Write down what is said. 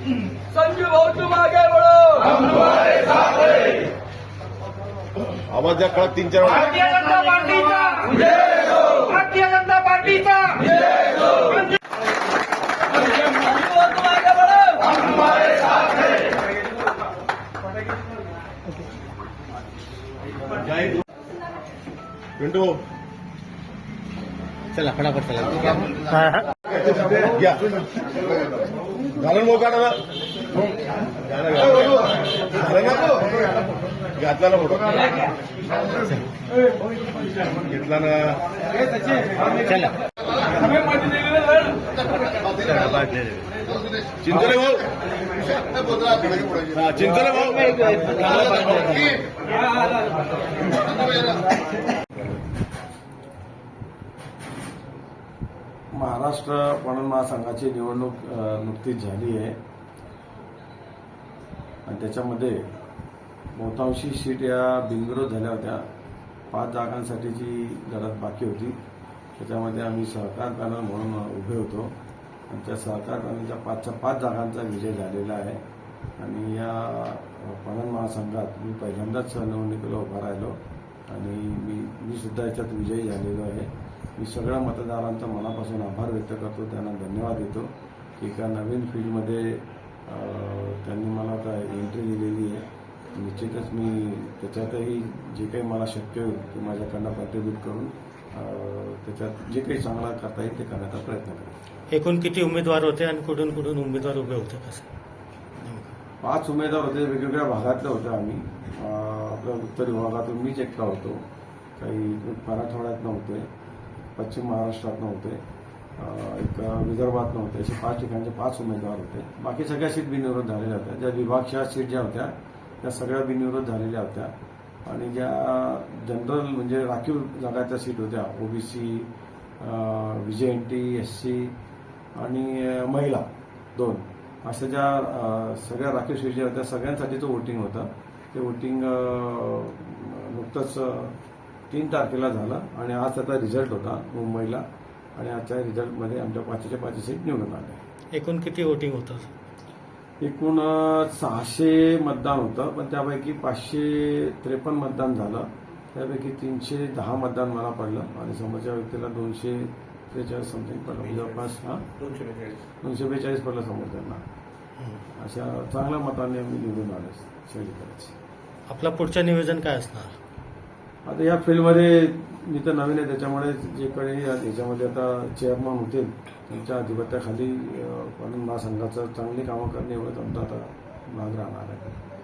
संजू भाऊ तुम आगे बढ़ो आवाज द्या कळत तीन चार वेळा. भारतीय जनता पार्टीचा. भारतीय जनता पार्टीचा. संजू भाऊ. तुम आगे बढ़ो पिंटू चला. फटाफट चला घ्या. घालून मोका ना झालं ना घातला ना फोटो. घेतला ना. चला. चिंतले भाऊ. चिंतले भाऊ. महाराष्ट्र पणन महासंघाची निवडणूक नुकतीच झाली आहे. आणि त्याच्यामध्ये बहुतांशी सीट या बिनविरोध झाल्या होत्या. पाच जागांसाठीची लढत बाकी होती. त्याच्यामध्ये आम्ही सहकार पॅनल म्हणून उभे होतो. आणि त्या सहकार पॅनलच्या पाचच्या पाच जागांचा विजय झालेला आहे. आणि या पणन महासंघात मी पहिल्यांदाच निवडणुकीला उभा राहिलो. आणि मी मी सुद्धा याच्यात विजयी झालेलो आहे. मी सगळ्या मतदारांचा मनापासून आभार व्यक्त करतो. त्यांना धन्यवाद देतो. की एका नवीन फील्डमध्ये त्यांनी मला आता एंट्री दिलेली आहे. निश्चितच मी त्याच्यातही जे काही मला शक्य होईल ते माझ्याकडनं कॉन्ट्रीब्यूट करून त्याच्यात जे काही चांगला करता येईल ते करण्याचा प्रयत्न करेन. एकूण किती उमेदवार होते आणि कुठून कुठून उमेदवार उभे होते कसं पाच उमेदवार होते वेगवेगळ्या भागातले होते आम्ही. आपल्या उत्तर विभागातून मीच एकटा होतो. काही मराठवाड्यात नव्हते. पश्चिम महाराष्ट्रातनं होते. एक विदर्भातनं होते. असे पाच ठिकाणचे पाच उमेदवार होते. बाकी सगळ्या सीट बिनविरोध झालेल्या होत्या. ज्या विभागशा सीट ज्या होत्या त्या सगळ्या बिनविरोध झालेल्या होत्या. आणि ज्या जनरल म्हणजे राखीव जागाच्या सीट होत्या. ओबीसी टी एस सी आणि महिला दोन. अशा ज्या सगळ्या राखीव सीट ज्या होत्या सगळ्यांसाठी तो वोटिंग होतं. ते वोटिंग नुकतंच तीन तारखेला झालं आणि आज त्याचा रिझल्ट होता मुंबईला आणि आजच्या रिझल्टमध्ये आमच्या पाचशेच्या पाचशे सीट निवडून आले एकूण किती वोटिंग होतं? एकूण सहाशे मतदान होतं पण त्यापैकी पाचशे त्रेपन्न मतदान झालं. त्यापैकी तीनशे दहा मतदान मला पडलं आणि समोरच्या व्यक्तीला दोनशे त्रेचाळीस समथिंग पडलं. म्हणजे जवळपास हा? दोनशे बेचाळीस. पडलं समोरच्यांना. अशा चांगल्या मताने आम्ही निवडून आलो शैलीकरच आपलं पुढचं नियोजन काय असणार? आता या फील्डमध्ये मी तर नवीन आहे त्याच्यामुळे जे काही याच्यामध्ये आता चेअरमन होतील त्यांच्या अधिपत्याखाली महासंघाचं चांगली कामं करणे एवढंच आमचं आता भाग राहणार आहे.